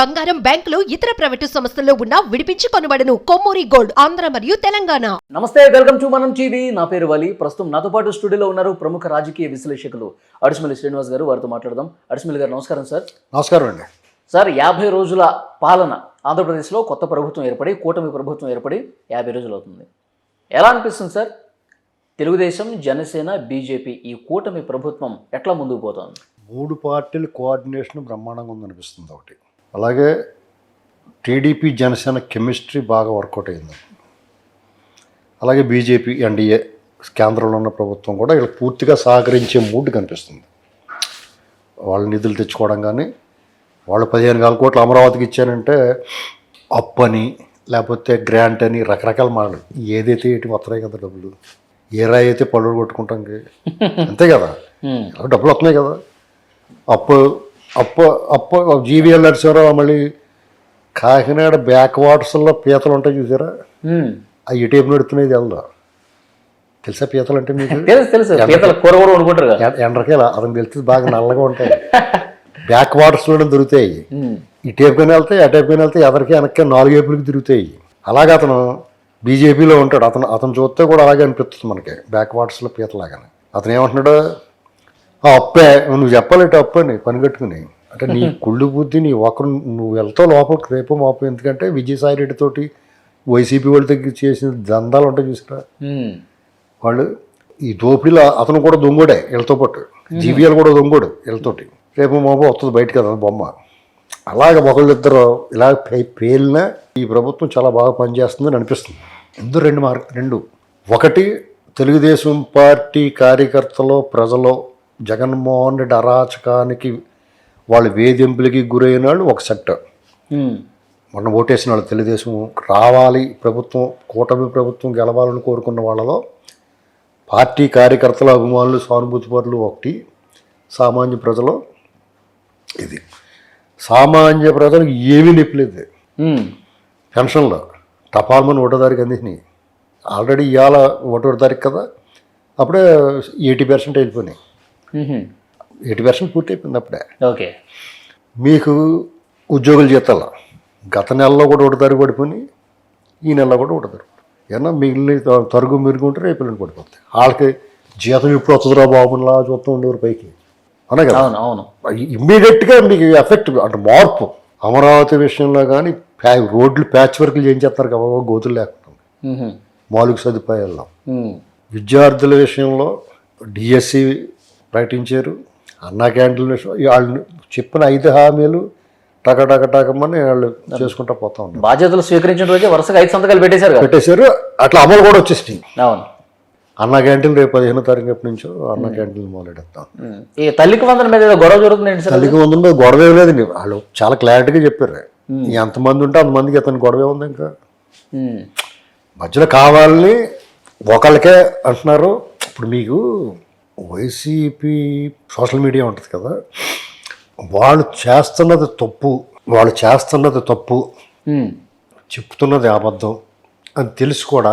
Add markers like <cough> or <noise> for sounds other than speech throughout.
బంగారం బ్యాంకులు ఇతర ప్రైవేటు సంస్థల్లో ఉన్న విడిపించి కొనబడను. కొమ్మూరి గోల్డ్ ఆంధ్ర మరియు తెలంగాణ. నమస్తే వెల్కమ్ టు మనం టీవీ. నా పేరు వలి. ప్రస్తుతం నాతో పాటు స్టూడియోలో ఉన్నారు ప్రముఖ రాజకీయ విశ్లేషకులు అడిసిమల్లి శ్రీనివాస్ గారు. వారితో మాట్లాడదాం. అడిసిమల్లి గారు నమస్కారం సార్. నమస్కారం అండి. సార్ యాభై రోజుల పాలన ఆంధ్రప్రదేశ్లో కొత్త ప్రభుత్వం ఏర్పడి కూటమి ప్రభుత్వం ఏర్పడి యాభై రోజులు అవుతుంది. ఎలా అనిపిస్తుంది సార్? తెలుగుదేశం జనసేన బీజేపీ ఈ కూటమి ప్రభుత్వం ఎట్లా ముందుకు పోతుంది? మూడు పార్టీల కోఆర్డినేషన్ బ్రహ్మాండంగా ఉందనిపిస్తుంది ఒకటి. అలాగే టీడీపీ జనసేన కెమిస్ట్రీ బాగా వర్కౌట్ అయింది. అలాగే బీజేపీ ఎన్డీఏ కేంద్రంలో ఉన్న ప్రభుత్వం కూడా ఇలా పూర్తిగా సహకరించే మూడ్ కనిపిస్తుంది. వాళ్ళ నిధులు తెచ్చుకోవడం కానీ వాళ్ళు పదిహేను వేల కోట్లు అమరావతికి ఇచ్చారంటే అప్పు అని లేకపోతే గ్రాంట్ అని రకరకాల మాటలు. ఏదైతే ఏంటి వస్తున్నాయి కదా డబ్బులు ఏ రాయి అయితే పళ్ళు కొట్టుకుంటాం <laughs> అంతే కదా? డబ్బులు వస్తున్నాయి కదా? అప్పు అప్పు అప్పు జీవీఎల్ నరసింహరావు మళ్ళీ కాకినాడ బ్యాక్ వాటర్స్లో పీతలు ఉంటాయి చూసారా? ఆ ఇటేపు నడుతున్నాయి తెలదా తెలుసా పీతలు అంటే మీకు? <laughs> తెలుసు తెలుసు. పీతల కూర కూడా వండుకుంటారు కదా. ఎ- ఎండ్రకాయలు అతను తెలిసి బాగా నల్లగా ఉంటాయి. <laughs> బ్యాక్ వాటర్స్లోనే దొరుకుతాయి. ఉమ్. ఈ టేపుకొని వెళ్తాయి ఆ టేపుకొని వెళ్తాయి ఎదరికి వెనక్కి నాలుగు ఏపులకి తిరుగుతాయి. అలాగే అతను బీజేపీలో ఉంటాడు. అతను అతను చూస్తే కూడా అలాగే అనిపిస్తుంది మనకి. బ్యాక్ వాటర్స్లో పీతలాగానే. అతను ఏమంటున్నాడు? ఆ అప్పే నువ్వు చెప్పాలంటే అప్పు అని పని కట్టుకుని. అంటే నీ <laughs> కుళ్ళు బుద్ధి నీ ఒకరు నువ్వు వెళ్తావు లోపలికి రేపు మాపు ఎందుకంటే విజయసాయి రెడ్డి తోటి వైసీపీ వాళ్ళ దగ్గర చేసిన దందాలు ఉంటాయి చూసారా. వాళ్ళు ఈ దోపిడీలో అతను కూడా దొంగోడే వీళ్ళతో పాటు. జీవీఎల్ కూడా దొంగోడు వీళ్ళతోటి. రేపు మాపు వస్తుంది బయటకు కదా బొమ్మ. అలాగ ఒకళ్ళిద్దరు ఇలా పేలిన ఈ ప్రభుత్వం చాలా బాగా పనిచేస్తుందని అనిపిస్తుంది. ఇందులో రెండు మార్క్ రెండు. ఒకటి తెలుగుదేశం పార్టీ కార్యకర్తలు ప్రజలు జగన్మోహన్ రెడ్డి అరాచకానికి వాళ్ళ వేధింపులకి గురైన వాళ్ళు ఒక సెక్టర్. మొన్న ఓటేసిన వాళ్ళు తెలుగుదేశం రావాలి ప్రభుత్వం కూటమి ప్రభుత్వం గెలవాలని కోరుకున్న వాళ్ళలో పార్టీ కార్యకర్తల అభిమానులు సానుభూతి పరులు ఒకటి సామాన్య ప్రజలు ఇది సామాన్య ప్రజలకు ఏమీ నొప్పిలేదు. పెన్షన్లో టపాల్మని ఒకటో తారీఖు అందించినాయి ఆల్రెడీ ఇవాళ ఒకటో తారీఖు కదా అప్పుడే ఎయిటీ పర్సెంట్ వెళ్ళిపోయినాయి. ఎయిటీ పర్సెంట్ పూర్తి అయిపోయింది అప్పుడే ఓకే. మీకు ఉద్యోగుల జీతాలు గత నెలలో కూడా ఒకటి తరుగు పడిపోయి ఈ నెలలో కూడా ఒకటి తరుగు ఏమన్నా మిగిలిన తరుగు మెరుగుంటే రేపు ఎల్లుండి పడిపోతాయి. వాళ్ళకి జీతం ఇప్పుడు వస్తుందిరా బాబులా చూస్తూ ఉండేవారు పైకి. అనే కదా? అవును అవును. ఇమ్మీడియట్గా మీకు ఎఫెక్ట్ అంటే మార్పు. అమరావతి విషయంలో కానీ ప్యా రోడ్లు ప్యాచ్ వర్క్లు చేయించేస్తారు కదా గోతులు లేకుండా. మౌలిక సదుపాయాల్లో. విద్యార్థుల విషయంలో డిఎస్సి ప్రకటించారు. అన్నా క్యాంటీన్ వాళ్ళు చెప్పిన ఐదు హామీలు టక టక టకమని వాళ్ళు చేసుకుంటా పోతా ఉన్నారు. బాధ్యతలు స్వీకరించిన రోజే వరుసగా ఐదు సంతకాలు పెట్టేశారు పెట్టేశారు. అట్లా అమలు కూడా వచ్చేసింది అవును. అన్నా క్యాంటీన్ రేపు పదిహేనో తారీఖు ఎప్పటి నుంచో అన్నా క్యాంటీన్ మొదలెడతాం. ఈ తల్లికి వందల మీద ఏదో గొడవ జరుగుతుంది తల్లికి వంద మీద గొడవ ఏం లేదండి వాళ్ళు చాలా క్లారిటీగా చెప్పారు. ఎంతమంది ఉంటే అంతమందికి అతని గొడవ ఉంది ఇంకా. మధ్యలో కావాలని ఒకళ్ళకే అంటున్నారు. ఇప్పుడు మీకు వైసీపీ సోషల్ మీడియా ఉంటుంది కదా వాళ్ళు చేస్తున్నది తప్పు వాళ్ళు చేస్తున్నది తప్పు. చెప్తున్నది అబద్ధం అని తెలిసి కూడా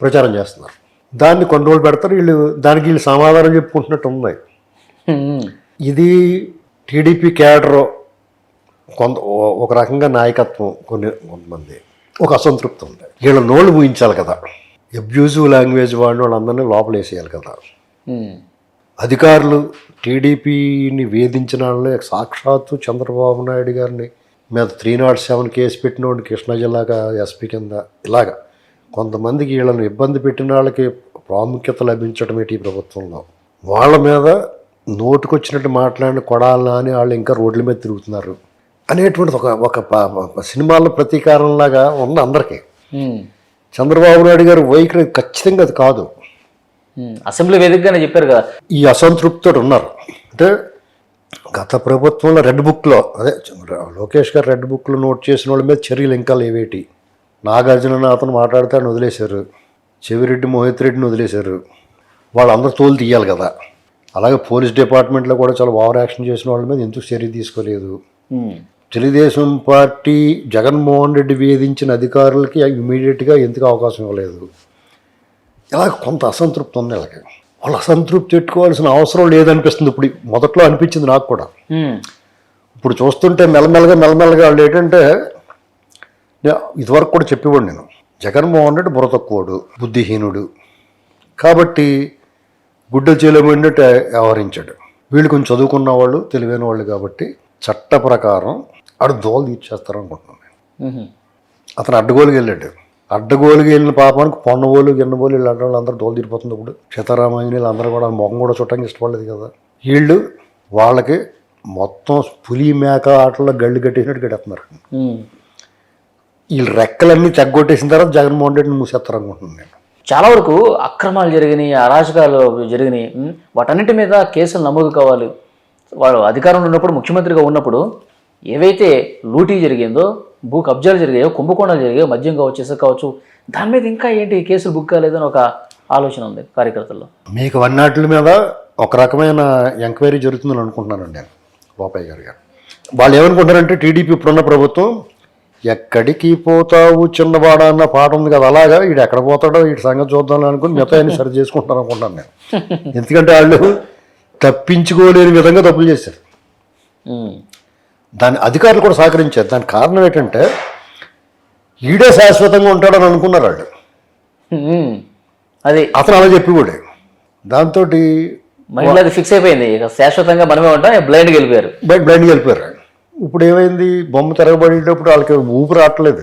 ప్రచారం చేస్తున్నారు దాన్ని కొన్ని రోజులు పెడతారు వీళ్ళు దానికి వీళ్ళు సమాధానం చెప్పుకుంటున్నట్టు ఉంది ఉమ్. ఇది టీడీపీ క్యాడర్ కొంత ఒక రకంగా నాయకత్వం కొన్ని కొంతమంది ఒక అసంతృప్తి ఉంది వీళ్ళ నోళ్ళు ఊహించాలి కదా అబ్యూజివ్ లాంగ్వేజ్ వాడిన వాళ్ళందరినీ లోపల వేసేయాలి కదా. అధికారులు టీడీపీని వేధించిన వాళ్ళని సాక్షాత్తు చంద్రబాబు నాయుడు గారిని మీద త్రీ నాట్ సెవెన్ కేసు పెట్టిన వాడిని కృష్ణా జిల్లాగా ఎస్పీ కింద ఇలాగా కొంతమందికి వీళ్ళని ఇబ్బంది పెట్టిన వాళ్ళకి ప్రాముఖ్యత లభించడం ఏంటి ఈ ప్రభుత్వంలో వాళ్ళ మీద నోటుకొచ్చినట్టు మాట్లాడిన కొడాలని అని వాళ్ళు ఇంకా రోడ్ల మీద తిరుగుతున్నారు అనేటువంటిది ఒక ఒక సినిమాల్లో ప్రతీకారంలాగా ఉన్న అందరికీ. చంద్రబాబు నాయుడు గారు వైఖరి ఖచ్చితంగా అది కాదు. అసెంబ్లీ వేదికగానే చెప్పారు కదా. ఈ అసంతృప్తితో ఉన్నారు. అంటే గత ప్రభుత్వంలో రెడ్ బుక్లో అదే లోకేష్ గారు రెడ్ బుక్లో నోట్ చేసిన వాళ్ళ మీద చర్యలు ఇంకా లేవేటి? నాగార్జున అతను మాట్లాడితే ఆయన వదిలేశారు. చెవిరెడ్డి మోహిత్ రెడ్డిని వదిలేశారు. వాళ్ళందరూ తోలు తీయాలి కదా. అలాగే పోలీస్ డిపార్ట్మెంట్లో కూడా చాలా ఓవర్ యాక్షన్ చేసిన వాళ్ళ మీద ఎందుకు చర్య తీసుకోలేదు. తెలుగుదేశం పార్టీ జగన్మోహన్ రెడ్డి వేధించిన అధికారులకి ఇమీడియట్గా ఎందుకు అవకాశం ఇవ్వలేదు? ఇలా కొంత అసంతృప్తి ఉంది వీళ్ళకి వాళ్ళు అసంతృప్తి పెట్టుకోవాల్సిన అవసరం లేదనిపిస్తుంది ఇప్పుడు. మొదట్లో అనిపించింది నాకు కూడా. ఇప్పుడు చూస్తుంటే మెల్లమెల్లగా మెల్లమెల్లగా వాళ్ళు ఏంటంటే ఇదివరకు కూడా చెప్పేవాడు నేను. జగన్మోహన్ రెడ్డి బుర్ర తక్కువడు బుద్ధిహీనుడు. కాబట్టి గుడ్డలు చేయలేమన్నట్టు వ్యవహరించాడు. వీళ్ళు కొంచెం చదువుకున్న వాళ్ళు తెలివైన వాళ్ళు కాబట్టి చట్ట ప్రకారం ఆడు దోలు తీర్చేస్తారు అనుకుంటున్నాను. అతను అడ్డగోలుకి వెళ్ళాడు. అడ్డగోలుకి వెళ్ళిన పాపానికి పొన్నబోలు గిన్నబోలు వీళ్ళు అడ్డ వాళ్ళందరూ దోలు తీరిపోతుంది ఇప్పుడు సీతారామాయణులు అందరూ కూడా ముఖం కూడా చుట్టడానికి ఇష్టపడలేదు కదా. వీళ్ళు వాళ్ళకి మొత్తం పులి మేక ఆటల్లో గళ్ళు కట్టేసినట్టు కట్టేస్తున్నారు. వీళ్ళు రెక్కలన్నీ తెగ్గొట్టేసిన తర్వాత జగన్మోహన్ రెడ్డిని మూసేస్తారు అనుకుంటున్నాను నేను. చాలా వరకు అక్రమాలు జరిగినాయి అరాచకాలు జరిగినాయి. వాటన్నిటి మీద కేసులు నమోదు కావాలి. వాడు అధికారంలో ఉన్నప్పుడు ముఖ్యమంత్రిగా ఉన్నప్పుడు ఏవైతే లూటీ జరిగిందో భూ కబ్జాలు జరిగాయో కుంభకోణాలు జరిగాయో మద్యం కావచ్చు ఇసుక కావచ్చు దాని మీద ఇంకా ఏంటి కేసులు బుక్ కాలేదని ఒక ఆలోచన ఉంది కార్యకర్తల్లో? మీకు వన్నాటి మీద ఒక రకమైన ఎంక్వైరీ జరుగుతుందని అనుకుంటున్నానండి నేను లోపయ్య గారు గారు. వాళ్ళు ఏమనుకుంటారంటే టీడీపీ ఇప్పుడున్న ప్రభుత్వం ఎక్కడికి పోతావు చిన్నవాడ అన్న పాట ఉంది కదా అలాగా? వీడు ఎక్కడ పోతాడో వీడి సంగతి చూద్దాం అనుకుని మిగతా అన్ని సరి చేసుకుంటారు అనుకుంటాను నేను. <laughs> ఎందుకంటే వాళ్ళు తప్పించుకోలేని విధంగా తప్పులు చేశారు. దాని అధికారులు కూడా సహకరించారు. దానికి కారణం ఏంటంటే ఈడే శాశ్వతంగా ఉంటాడని అనుకున్నారు వాళ్ళు. అది అతను అలా చెప్పేవాడే. దాంతో మహిళ అది ఫిక్స్ అయిపోయింది. శాశ్వతంగా మనమే ఉంటాం బ్లైండ్కి వెళ్ళిపోయారు. బయట బ్లైండ్కి వెళ్ళిపోయారు. ఇప్పుడు ఏమైంది? బొమ్మ తిరగబడేటప్పుడు వాళ్ళకి ఊపిరి రావట్లేదు.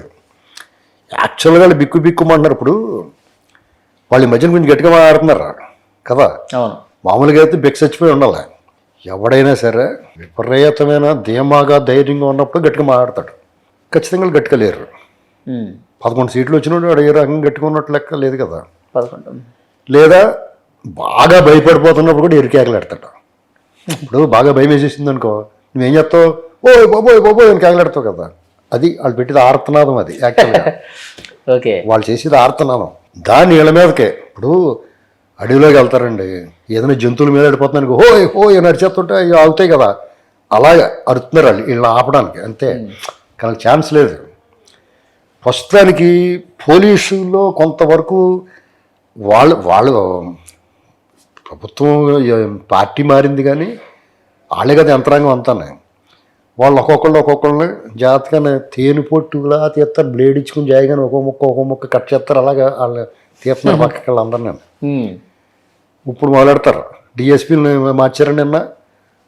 యాక్చువల్గా వాళ్ళు బిక్కు బిక్కుమంటున్నారు. ఇప్పుడు వాళ్ళు మధ్యన కొంచెం గట్టిగా మాట్లాడుతున్నారు కదా. అవును. మామూలుగా అయితే బెక్ చచ్చిపోయి ఉండాలి. ఎవడైనా సరే విపరీతమైన ధీమాగా ధైర్యంగా ఉన్నప్పుడు గట్టిగా మాట్లాడతాడు. ఖచ్చితంగా గట్టిగా లేరు. పదకొండు సీట్లు వచ్చినప్పుడు వాడు ఏ రకంగా గట్టిగా ఉన్నట్టు లెక్క లేదు కదా. పదకొండు. లేదా బాగా భయపడిపోతున్నప్పుడు కూడా ఎరికేకలాడతాడు ఇప్పుడు బాగా భయం వేసేసింది అనుకో నువ్వేం చేస్తావు? ఓయ్ బాబోయ్ బాబోయ్ అని కేకలాడతావు కదా. అది వాళ్ళు పెట్టేది ఆర్తనాదం అది యాక్చువల్గా <laughs> ఓకే. వాళ్ళు చేసేది ఆర్తనాదం. దాని ఇళ్ళ మీదకే. ఇప్పుడు అడవిలోకి వెళ్తారండి. ఏదైనా జంతువుల మీద పడిపోతున్నాను హోయ్ హోయ్ అని అరిచేస్తుంటే అవి ఆగుతాయి కదా. అలాగే అరుతున్నారు వాళ్ళు వీళ్ళని ఆపడానికి అంతే. కానీ ఛాన్స్ లేదు. ప్రస్తుతానికి పోలీసుల్లో కొంతవరకు వాళ్ళు వాళ్ళు ప్రభుత్వం పార్టీ మారింది కానీ వాళ్ళే కదా యంత్రాంగం అంతానే వాళ్ళు ఒక్కొక్కళ్ళు ఒక్కొక్కళ్ళని జాగ్రత్తగానే తేనె పొట్టులా తీస్తారు బ్లేడ్ ఇచ్చుకుని జాయిగానే ఒక్కో ముక్క ఒక్కో ముక్క కట్ చేస్తారు అలాగా వాళ్ళు తీస్తున్నారు <laughs> పక్కకి వాళ్ళందరినీ. ఇప్పుడు మొదలెడతారు. డిఎస్పీని మార్చారు నిన్న?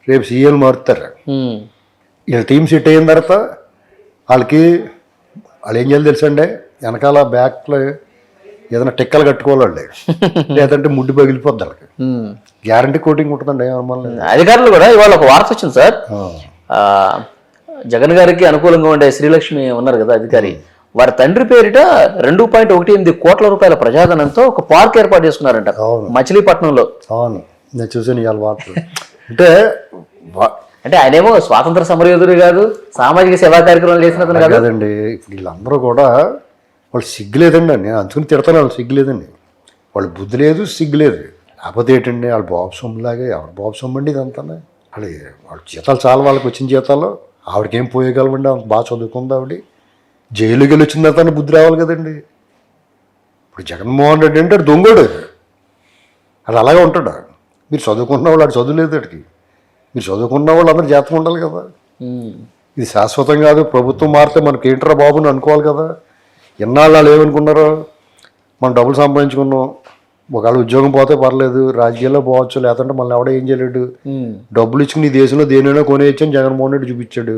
రేపు సీఏలు మారుతారు? ఉమ్, వీళ్ళ టీం సెట్ అయిన తర్వాత వాళ్ళకి వాళ్ళు ఏం చేయాలి తెలుసండి? వెనకాల బ్యాక్లో ఏదైనా టిక్కలు కట్టుకోవాలి వాళ్ళు <laughs> లేదంటే ముడ్డు పగిలిపోద్ది వాళ్ళకి. గ్యారంటీ కోటింగ్ ఉంటుందండి అధికారులు కూడా ఇవాళ ఒక వార్త వచ్చింది సార్. జగన్ గారికి అనుకూలంగా ఉండే శ్రీలక్ష్మి ఉన్నారు కదా అధికారి. వారి తండ్రి పేరిట రెండు పాయింట్ ఒకటి ఎనిమిది కోట్ల రూపాయల ప్రజాధనంతో ఒక పార్క్ ఏర్పాటు చేసుకున్నారంట. మచిలీపట్నంలో. అవును. నేను చూసాను ఇవాళ వార్తలు <laughs> అంటే అంటే ఆయనేమో స్వాతంత్ర సమరయోధుడు కాదు సామాజిక సేవా కార్యక్రమాలు చేసిన అతను కాదు. కాదండి వీళ్ళందరూ కూడా వాళ్ళు సిగ్గు లేదండి నేను అందుకుని తిడతాను వాళ్ళు సిగ్గు లేదండి వాళ్ళు బుద్ధి లేదు సిగ్గు లేదు. లేకపోతే ఏంటండి వాళ్ళు బాబు సొమ్ములాగే ఎవరు బాబు సొమ్ము అండి ఇదంతా? వాళ్ళు వాళ్ళ జీతాలు చాలా వాళ్ళకి వచ్చిన జీతాలు. ఆవిడకి ఆమె బాగా చదువుకుంది ఆవిడ. జైలుకి వెళ్ళి వచ్చిన తర్వాత బుద్ధి రావాలి కదండి. ఇప్పుడు జగన్మోహన్ రెడ్డి అంటే దొంగోడు. అది అలాగే ఉంటాడు. మీరు చదువుకున్న వాళ్ళు ఆడు చదువులేదు వాడికి మీరు చదువుకున్న వాళ్ళు అందరూ జాతకం ఉండాలి కదా. ఇది శాశ్వతం కాదు. ప్రభుత్వం మారితే మనకి ఏంట్రా బాబు అని అనుకోవాలి కదా. ఎన్నాళ్ళు వాళ్ళు ఏమనుకున్నారో? మనం డబ్బులు సంపాదించుకున్నాం. ఒకవేళ ఉద్యోగం పోతే పర్లేదు. రాజకీయాల్లో పోవచ్చు. లేదంటే మళ్ళీ ఎవడో ఏం చేయలేడు. డబ్బులు ఇచ్చుకుని ఈ దేశంలో దేనైనా కొనేయచ్చు అని జగన్మోహన్ రెడ్డి చూపించాడు.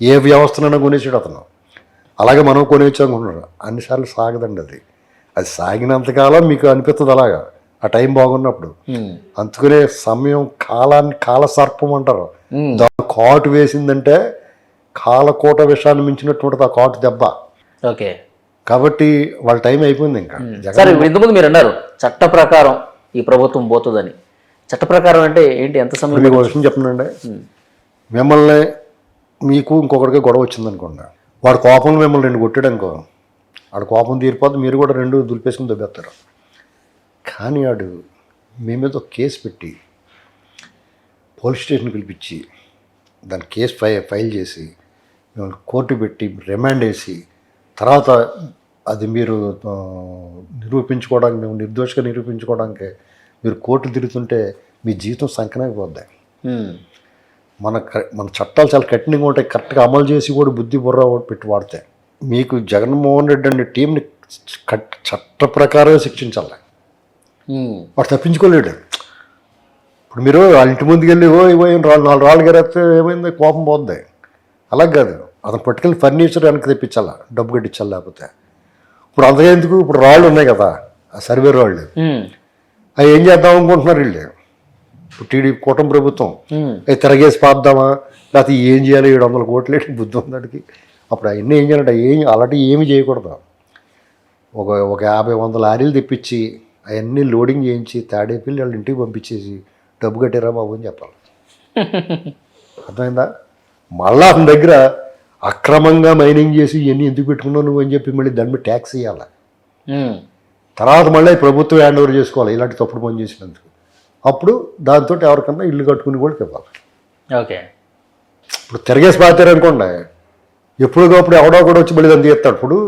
ఏ వ్యవస్థనైనా కొనేసాడు అతను. అలాగే మనం కొనేయచ్చు అనుకుంటున్నాడు అన్నిసార్లు సాగదండి అది. అది సాగినంతకాలం మీకు అనిపిస్తుంది అలాగా. ఆ టైం బాగున్నప్పుడు. అందుకనే సమయం కాలాన్ని కాల సర్పం అంటారు. దాని కాటు వేసిందంటే కాలకోట విషయాన్ని మించినటువంటి ఆ కాటు దెబ్బ. ఓకే. కాబట్టి వాళ్ళ టైం అయిపోయింది ఇంకా. సరే ఇంతకుముందు మీరు అన్నారు చట్ట ప్రకారం ఈ ప్రభుత్వం పోతుందని. చట్ట ప్రకారం అంటే ఏంటి? ఎంత సమయం మీకు విషయం చెప్పనండి మిమ్మల్ని మీకు ఇంకొకరికి గొడవ వచ్చింది అనుకోండి వాడు కోపం మిమ్మల్ని రెండు కొట్టాడు అనుకో వాడు కోపం తీరిపోతే మీరు కూడా రెండు దులిపేసుకుని దొబ్బేస్తారు. కానీ వాడు మీ మీద ఒక కేసు పెట్టి పోలీస్ స్టేషన్ పిలిపించి దాని కేసు ఫై ఫైల్ చేసి మిమ్మల్ని కోర్టు పెట్టి రిమాండ్ వేసి తర్వాత అది మీరు నిరూపించుకోవడానికి మేము నిర్దోషిగా నిరూపించుకోవడానికి మీరు కోర్టు తిరుగుతుంటే మీ జీవితం సంకనాకపోద్ది మన మన చట్టాలు చాలా కఠినంగా ఉంటాయి. కరెక్ట్గా అమలు చేసి కూడా బుద్ధి బుర్ర కూడా పెట్టి వాడతాయి మీకు జగన్మోహన్ రెడ్డి అనే టీంని కట్ చట్ట ప్రకారమే శిక్షించాలి. వాడు తప్పించుకోలేడు. ఇప్పుడు మీరు వాళ్ళ ఇంటి ముందుకు వెళ్ళి ఓ ఇవో ఏం రాళ్ళు నాలుగు రాళ్ళు గరేస్తే ఏమైంది? కోపం పోద్ది. అలా కాదు. అతను పట్టుకెళ్ళి ఫర్నిచర్ వెనక్కి తెప్పించాలా? డబ్బు కట్టించాలి లేకపోతే? ఇప్పుడు అంతగా ఎందుకు? ఇప్పుడు రాళ్ళు ఉన్నాయి కదా. ఆ సర్వే రాళ్ళు. అవి ఏం చేద్దాం అనుకుంటున్నారు వీళ్ళు? ఇప్పుడు టీడీపీ కూటమి ప్రభుత్వం తిరగేసి పాద్దామా లేకపోతే ఏం చేయాలి? ఏడు వందల కోట్లు ఏంటి? బుద్ధి ఉందాడికి అప్పుడు అవన్నీ ఏం చేయాలంటే ఏం అలాంటి ఏమి చేయకూడదు. ఒక ఒక యాభై వంద లారీలు తెప్పించి అవన్నీ లోడింగ్ చేయించి తాడేపల్లి వాళ్ళ ఇంటికి పంపించేసి డబ్బు కట్టారా బాబు అని చెప్పాలి. <laughs> అర్థమైందా? మళ్ళా అతని దగ్గర అక్రమంగా మైనింగ్ చేసి ఇవన్నీ ఎందుకు పెట్టుకున్నావు నువ్వు అని చెప్పి మళ్ళీ దాని మీద ట్యాక్స్ ఇవ్వాలి తర్వాత మళ్ళీ ప్రభుత్వం హ్యాండ్ ఓవర్ చేసుకోవాలి ఇలాంటి తప్పుడు పని చేసినందుకు. అప్పుడు దాంతో ఎవరికన్నా ఇల్లు కట్టుకుని కూడా ఇవ్వాలి. ఓకే. ఇప్పుడు తిరగేసి పాతారు అనుకోండి ఎప్పుడుకప్పుడు ఎవడో కూడా వచ్చి మళ్ళీ దాన్ని తీస్తాడు. ఇప్పుడు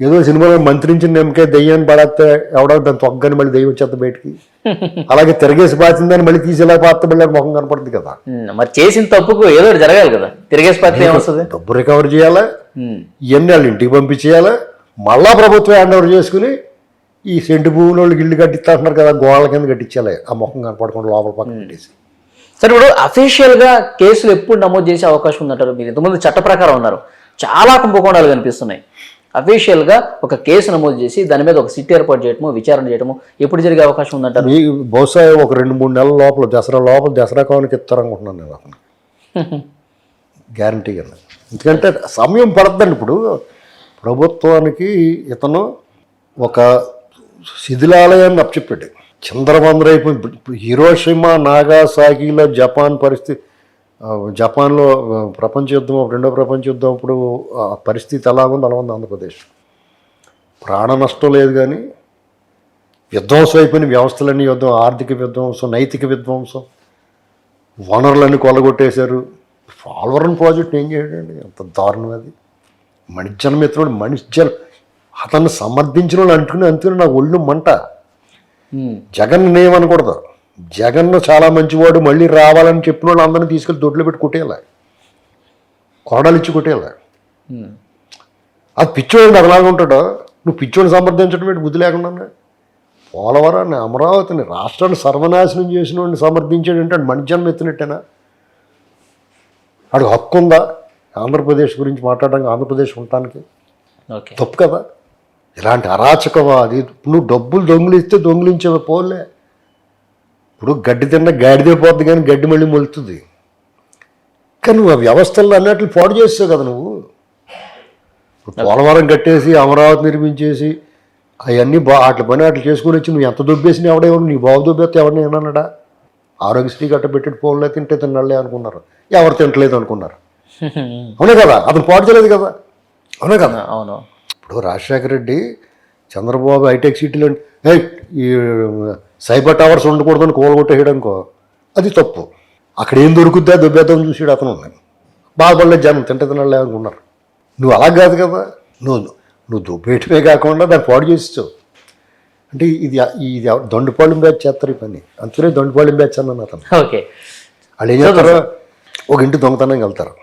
ఏదో సినిమాలో మంత్రించిన నెమ్మకే దెయ్యాన్ని పడేస్తే ఎవడో దాన్ని తొక్కని మళ్ళీ దెయ్యం వచ్చేస్తా బయటికి. <laughs> అలాగే తిరగేసి పాతిందని మళ్ళీ తీసేలా పాత మళ్ళీ ముఖం కనపడుతుంది కదా. మరి చేసిన తప్పుకు ఏదో జరగాలి కదా. తిరిగేసి పడితే ఏమొస్తుంది? డబ్బు రికవర్ చేయాలా? ఇవన్నీ వాళ్ళు ఇంటికి పంపించేయాలా? మళ్ళా ప్రభుత్వం హ్యాండ్ ఓవర్ చేసుకుని ఈ సెంటు భూముల వాళ్ళకి ఇల్లు కట్టిస్తా అంటున్నారు కదా గోళ్ళ కింద కట్టించాలి. ఆ ముఖం కనపడకుండా లోపల పక్కన పెట్టేసి. సరే ఇప్పుడు అఫీషియల్గా కేసులు ఎప్పుడు నమోదు చేసే అవకాశం ఉందంటారు? మీరు ఇంతకుముందు చట్ట ప్రకారం ఉన్నారు. చాలా కుంభకోణాలు కనిపిస్తున్నాయి. అఫీషియల్గా ఒక కేసు నమోదు చేసి దాని మీద ఒక సిట్ ఏర్పాటు చేయడము విచారణ చేయడము ఎప్పుడు జరిగే అవకాశం ఉందంటారు? మీ బహుశా ఒక రెండు మూడు నెలల లోపల దసరా లోపల దసరా కావాలకి ఇస్తారనుకుంటున్నాను నేను అతను <laughs> గ్యారంటీగా ఎందుకంటే సమయం పడుతుందండి ఇప్పుడు. ప్రభుత్వానికి ఇతను ఒక శిథిలాలయాన్ని అప్పచెప్పాడు చంద్రబందర అయిపోయి ఇప్పుడు హిరోషిమా నాగాసాగిలో జపాన్ పరిస్థితి జపాన్లో ప్రపంచ యుద్ధం రెండో ప్రపంచ యుద్ధం అప్పుడు ఆ పరిస్థితి ఎలా ఉంది అలా ఉంది ఆంధ్రప్రదేశ్. ప్రాణ నష్టం లేదు కానీ విధ్వంసం అయిపోయిన వ్యవస్థలన్నీ యుద్ధం ఆర్థిక విధ్వంసం నైతిక విధ్వంసం వనరులన్నీ కొలగొట్టేశారు పోలవరం ప్రాజెక్ట్ ఏం చేయడండి అంత దారుణం అది. మణిజన మిత్రుడు మణిజన్ అతన్ని సమర్థించిన వాళ్ళు అంటుకుని అంటుకుని నాకు ఒళ్ళు మంట. జగన్ నేమనకూడదు జగన్ చాలా మంచివాడు మళ్ళీ రావాలని చెప్పిన వాళ్ళు అందరినీ తీసుకెళ్ళి దొడ్లో పెట్టి కొట్టేయాలి? కొరడాలు ఇచ్చి కొట్టేయాలి? ఉమ్, అది పిచ్చోడు అలాగే ఉంటాడు. నువ్వు పిచ్చోడిని సమర్థించడం ఏంటి? బుద్ధి లేకుండా పోలవరాన్ని అమరావతిని రాష్ట్రాన్ని సర్వనాశనం చేసిన వాడిని సమర్థించాడంటే మనిషి జన్మ ఎత్తినట్టేనా? వాడికి హక్కు ఉందా? ఆంధ్రప్రదేశ్ గురించి మాట్లాడడానికి ఆంధ్రప్రదేశ్ ఉండటానికి? తప్పు కదా? ఇలాంటి అరాచకవాది నువ్వు డబ్బులు దొంగిలిస్తే దొంగిలించే పోలే ఇప్పుడు గడ్డి తిన్న గాడిదే పోద్ది కానీ గడ్డి మళ్ళీ మొలుతుంది. కానీ నువ్వు ఆ వ్యవస్థల్లో అన్నట్లు పాడు చేస్తావు కదా నువ్వు. పోలవరం కట్టేసి అమరావతి నిర్మించేసి అవన్నీ బా అట్ల పని అట్లా చేసుకుని వచ్చి నువ్వు ఎంత దొబ్బేసిన ఎవడేవాడు నీ బాబు దొబ్బేస్తే ఎవరిని ఏమన్నాడా? ఆరోగ్యశ్రీ గట్ట పెట్టి పోలే తింటే తిన్నాళ్ళే అనుకున్నారు. ఎవరు తింటలేదు అనుకున్నారు. <laughs> అవునే కదా? అతను పాడు చేయలేదు కదా? అవునే కదా? అవును. ఇప్పుడు రాజశేఖర రెడ్డి చంద్రబాబు హైటెక్ సిటీలో "ఏయ్, ఈ సైబర్ టవర్స్ ఉండకూడదని కూలగొట్టేయడం అనుకో అది తప్పు. అక్కడ ఏం దొరుకుద్దా దుబ్బేద్దాం చూసాడు అతను. బాధపడలేదు జనం తింటే తినలే అనుకున్నారు. నువ్వు అలా కాదు కదా. నువ్వు నువ్వు దుబ్బేయటమే కాకుండా దాన్ని పాడు చేస్తావు అంటే ఇది ఇది దొండపాళెం బ్యాచ్ చేస్తారు ఈ పని. అందుకనే దొండపాళెం బ్యాచ్ అన్నాను అతను. ఓకే. వాళ్ళు ఏం చేస్తారు? ఒక ఇంటి దొంగతనంగా వెళ్తారు.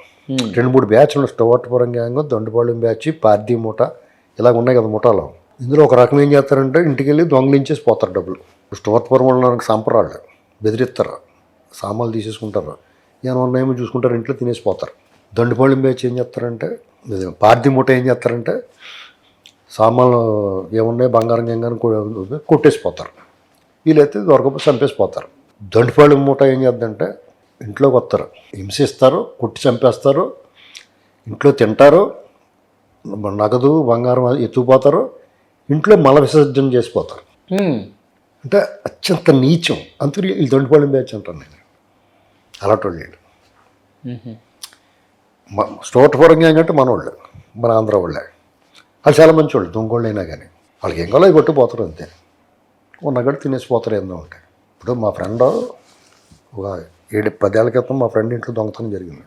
రెండు మూడు బ్యాచ్లు స్టోవర్టపురం గ్యాంగ్ దొండపాళెం బ్యాచ్ పార్దీ మూట ఇలా ఉన్నాయి కదా ముఠాలు. ఇందులో ఒక రకం ఏం చేస్తారంటే ఇంటికి వెళ్ళి దొంగలించేసి పోతారు డబ్బులు స్టోవర్టపురం వాళ్ళకి సంపరాళ్ళు బెదిరిస్తారు. సామాన్లు తీసేసుకుంటారు. ఏమన్నా ఏమో చూసుకుంటారు ఇంట్లో తినేసి పోతారు దొండపాళెం బ్యాచ్ ఏం చేస్తారంటే పార్థి మూట ఏం చేస్తారంటే సామాన్లు ఏమున్నాయి బంగారం గంగారం కొట్టేసిపోతారు. వీలైతే దొరకపోతే చంపేసిపోతారు. దొండిపాళెం మూట ఏం చేద్దంటే ఇంట్లోకి వస్తారు. హింసిస్తారు కొట్టి చంపేస్తారు. ఇంట్లో తింటారు. నగదు బంగారం అది ఎత్తుకుపోతారు ఇంట్లో మల విసర్జన చేసిపోతారు. అంటే అత్యంత నీచం. అందుకే ఈ దొండిపాళెం బ్యాచ్ అంటాను నేను. అలాంటి వాళ్ళు వీళ్ళు. ఉమ్, మ- స్టోటపురం గ్యాంగ్ అంటే మన వాళ్ళు మన ఆంధ్ర వాళ్ళే. వాళ్ళు చాలా మంచి వాళ్ళు దొంగోళ్ళు అయినా కానీ వాళ్ళకి ఏం అవి కొట్టిపోతారు అంతే. ఉన్నగడు తినేసిపోతారు ఏందో ఉంటాయి ఇప్పుడు మా ఫ్రెండ్ ఒక ఏడు పదేళ్ళ క్రితం మా ఫ్రెండ్ ఇంట్లో దొంగతనం జరిగింది.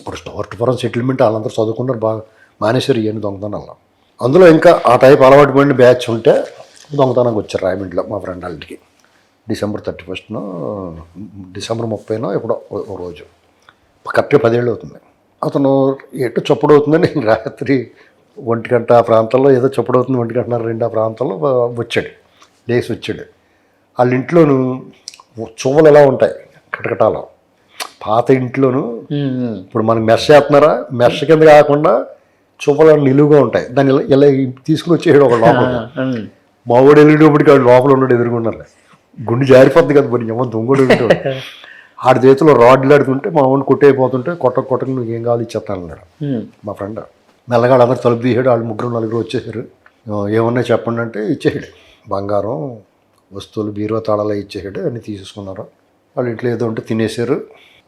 ఇప్పుడు స్టోర్టపురం సెటిల్మెంట్ వాళ్ళందరూ చదువుకున్నారు బాగా మానేశ్వరి ఇవన్నీ దొంగతనాలు. అందులో ఇంకా ఆ టైప్ అలవాటు పడిన బ్యాచ్ ఉంటే దొంగతనానికి వచ్చారు రాయమండ్రిలో మా ఫ్రెండ్ వాళ్ళకి. డిసెంబర్ థర్టీ ఫస్ట్నో డిసెంబర్ ముప్పైనో ఎప్పుడో ఓ- రోజు. కరెక్ట్గా పదేళ్ళు అవుతుంది. అతను ఎటు చప్పుడు అవుతుందని <laughs> రాత్రి ఒంటి గంట ఆ ప్రాంతంలో ఏదో చప్పుడు అవుతుంది ఒంటి గంటన్నర రెండు ఆ ప్రాంతంలో వచ్చాడు. లేచి వచ్చాడు. వాళ్ళ ఇంట్లోనూ చువ్వలు ఎలా ఉంటాయి? కటకటాలో. పాత ఇంట్లోనూ ఇప్పుడు మనకి మెష్ వేస్తున్నారా మెష్ కింద కాకుండా చువ్వలు నిలువుగా ఉంటాయి. దాన్ని ఇలా- ఇలా తీసుకుని వచ్చేసాడు ఒక లోపల. మా వాడు వెళ్ళేటప్పటికి వాడు లోపల ఉన్నాడు ఎదురుగున్నారు గుండె జారిపోద్ది కదా మరి ఏమో దొంగడు ఉంటాడు <laughs> ఆడి చేతిలో రాడ్లు ఆడుతుంటే మా వాడిని కొట్టేయిపోతుంటే కొట్ట కొట్టకు నువ్వు ఏం కావాలి ఇచ్చేస్తాను అన్నాడు. మా ఫ్రెండ్. మెల్లగా అందరు తలుపు తీసాడు వాళ్ళు ముగ్గురు నలుగురు వచ్చేసారు ఏమన్నా చెప్పండి అంటే ఇచ్చేసాడు బంగారం వస్తువులు బీరువా తాళాలు ఇచ్చేసాడు అన్ని తీసేసుకున్నారు. వాళ్ళ ఇంట్లో ఏదో ఉంటే తినేసారు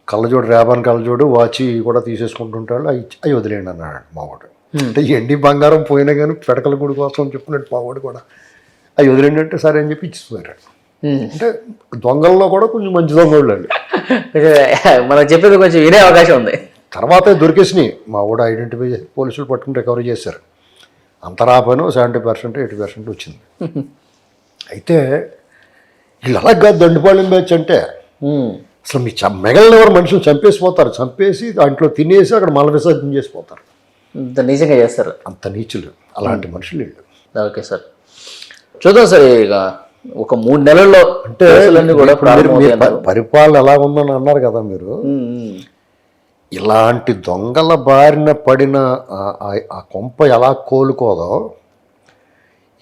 కళ్ళజోడు రేబాన్ కళ్ళజోడు వాచి కూడా తీసేసుకుంటుంటాడు. అవి అవి వదిలేయండి అన్నాడు మావాడు. అంటే ఎండి బంగారం పోయినా కానీ పెడకల గుడి కోసం చెప్పినట్టు మావాడు కూడా. అవి వదిలేండి అంటే సరే అని చెప్పి ఇచ్చిపోయారు అంటే దొంగల్లో కూడా కొంచెం మంచి దొంగలు అండి మనం చెప్పేది కొంచెం వినే అవకాశం ఉంది. తర్వాత దొరికేసినాయి. మా కూడా ఐడెంటిఫై చేసి పోలీసులు పట్టుకుని రికవరీ చేశారు. అంత రాపోయినా సెవెంటీ పర్సెంట్ ఎయిటీ పర్సెంట్ వచ్చింది. అయితే వీళ్ళు అలా కాదు దండుపాళెం బ్యాచ్ అంటే అసలు మీ చ మిగలిన ఎవరు మనుషులు చంపేసిపోతారు. చంపేసి దాంట్లో తినేసి అక్కడ మల విసర్జన చేసిపోతారు. ఇంత నిజంగా చేస్తారు. అంత నీచులు. అలాంటి మనుషులు వీళ్ళు ఓకే సార్. చూద్దాం సార్ ఇక ఒక మూడు నెలల్లో అంటే కూడా పరిపాలన ఎలా ఉందని అన్నారు కదా మీరు. ఇలాంటి దొంగల బారిన పడిన ఆ- కొంప ఎలా కోలుకోదో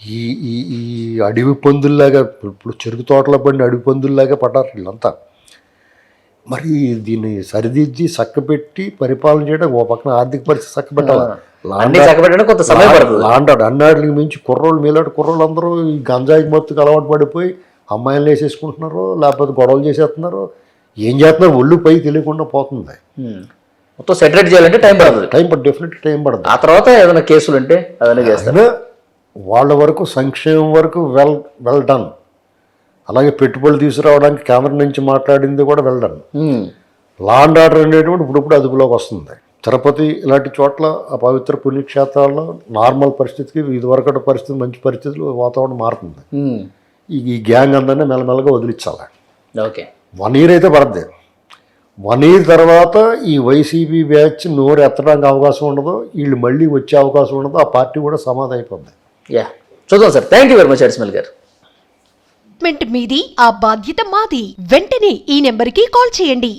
ఈ ఈ ఈ అడవి పందుల్లాగా ఇప్పుడు చెరుకు తోటలో పడిన అడవి పందుల్లాగా పడ్డారు వీళ్ళంతా. మరి దీన్ని సరిదిద్ది చక్కబెట్టి పరిపాలన చేయడం ఓ పక్కన ఆర్థిక పరిస్థితి చక్కబెట్టాలి. కొంత సమయం పడుతుంది. లాండాడు అన్నాడికి మించి కుర్రోళ్ళు మీలాంటి కుర్రోళ్ళు అందరూ ఈ గంజాయి మత్తుకు అలవాటు పడిపోయి అమ్మాయిలు వేసేసుకుంటున్నారు లేకపోతే గొడవలు చేసేస్తున్నారు ఏం చేస్తున్నారు ఒళ్ళు పై తెలియకుండా పోతుంది. మొత్తం సెటరేట్ చేయాలంటే టైం పడుతుంది. టైం పడు డెఫినెట్ టైం పడుతుంది. ఆ తర్వాత ఏదైనా కేసులు చేస్తారు అయినా వాళ్ళ వరకు సంక్షేమం వరకు వెల్ వెల్ డన్. అలాగే పెట్టుబడులు తీసుకురావడానికి కేంద్రం నుంచి మాట్లాడింది కూడా well done um. Law and order అనేటువంటి ఇప్పుడిప్పుడు అదుపులోకి వస్తుంది. తిరుపతి ఇలాంటి చోట్ల ఆ పవిత్ర పుణ్యక్షేత్రాల్లో నార్మల్ పరిస్థితికి ఇదివరకటి పరిస్థితి మంచి పరిస్థితులు వాతావరణం మారుతుంది. ఈ ఈ గ్యాంగ్ అందరినీ మెల్లమెల్లగా వదిలించాలి. ఓకే. వన్ ఇయర్ అయితే పడద్ది. వన్ ఇయర్ తర్వాత ఈ వైసీపీ బ్యాచ్ నోరు ఎత్తడానికి అవకాశం ఉండదు వీళ్ళు మళ్ళీ వచ్చే అవకాశం ఉండదు ఆ పార్టీ కూడా సమాధి అయిపోద్ది. యా. చూద్దాం sir. Thank you very much అడిస్మల్ గారు. మీది ఆ బాధ్యత మాది. వెంటనే ఈ నెంబర్కి కాల్ చేయండి.